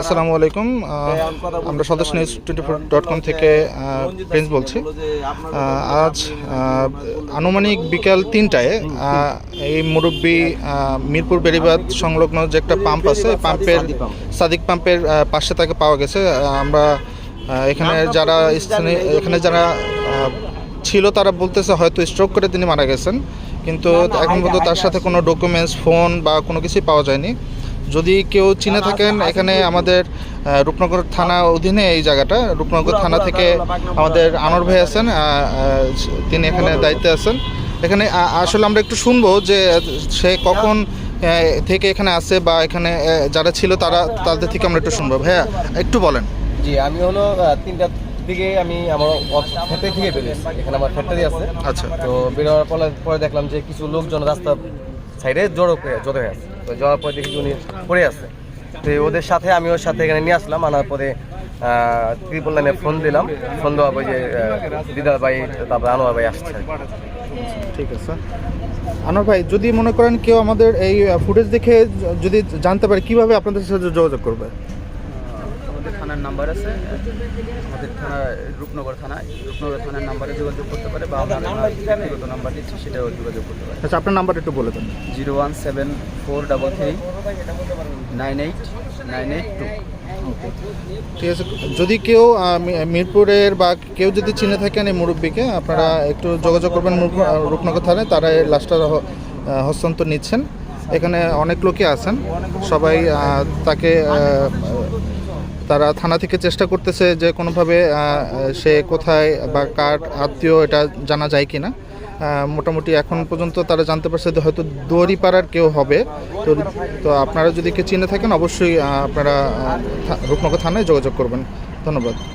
আসসালামু আলাইকুম। আমরা সদস্য news twenty four dot com থেকে প্রিন্স বলছি। আজ আনুমানিক বিকাল তিনটায় এই মুরব্বী মিরপুর বেড়িবাদ সংলগ্ন যে একটা পাম্প আছে পাম্পের সাদিক পাম্পের পাশে তাকে পাওয়া গেছে। আমরা এখানে যারা স্থানীয় এখানে যারা ছিল তারা বলতেছে হয়তো স্ট্রোক করে তিনি মারা গেছেন। কিন্তু এখন পর্যন্ত তার সাথে কোনো ডকুমেন্টস ফোন বা কোনো কিছুই পাওয়া যায়নি। যদি কেউ চিনে থাকেন এখানে আমাদের রূপনগর থানা অধীনে এই জায়গাটা। রূপনগর থানা থেকে আমাদের আনোয়ার ভাই আছেন তিনি এখানে দায়িত্বে আছেন। এখানে আসলে আমরা একটু শুনব যে সে কখন থেকে এখানে আসে বা এখানে যারা ছিল তারা তাদের থেকে আমরা একটু শুনব। ভাইয়া একটু বলেন। জি আমি হলো আহ, তিনটার দিকে আমি আমার ফ্যাক্টরি থেকে বেরিয়েছি এখানে আমার ফ্যাক্টরি আছে। আচ্ছা। তো বেরোয়ার পরে পরে দেখলাম যে কিছু লোকজন রাস্তা সাইডে জড়ো জড়ো হয়ে আছে। তো যাওয়ার পরে দেখি উনি পড়ে আছে। তো ওদের সাথে আমি ওর সাথে এখানে নিয়ে আসলাম, আনার পরে ত্রিপুল লাইনে ফোন দিলাম। ফোন দেওয়া পরে যে দিদার ভাই, তারপরে আনোয়ার ভাই আসছে ঠিক আছে। আনোয়ার ভাই, যদি মনে করেন কেউ আমাদের এই ফুটেজ দেখে যদি জানতে পারে, কীভাবে আপনাদের সাথে যোগাযোগ করবে? থানার নাম্বার আছে। আমাদের থানা রূপনগর থানায় রূপনগর থানার নাম্বারে যোগাযোগ করতে পারে বা আমরা ব্যক্তিগত নাম্বার দিচ্ছি সেটাও যোগাযোগ করতে পারে। আচ্ছা আপনার নাম্বার একটু বলে দেন। Zero one seven four double three nine eight nine eight two. ঠিক আছে। যদি কেউ মিরপুরের বা কেউ যদি চিনে থাকেন এই মুরব্বীকে আপনারা একটু যোগাযোগ করবেন রূপনগর থানায়। তারা এই লাশটা হ- হস্তান্তর নিচ্ছেন। এখানে অনেক লোকই আছেন। সবাই তাকে তারা থানা থেকে চেষ্টা করতেছে যে কোনোভাবে সে কোথায় বা কার আত্মীয় এটা জানা যায় কি না মোটামুটি এখন পর্যন্ত তারা জানতে পারছে যে হয়তো দুয়ারিপাড়ার কেউ হবে। তো তো আপনারা যদি কেউ চিনে থাকেন, অবশ্যই আপনারা রূপনগর থানায় যোগাযোগ করবেন। ধন্যবাদ।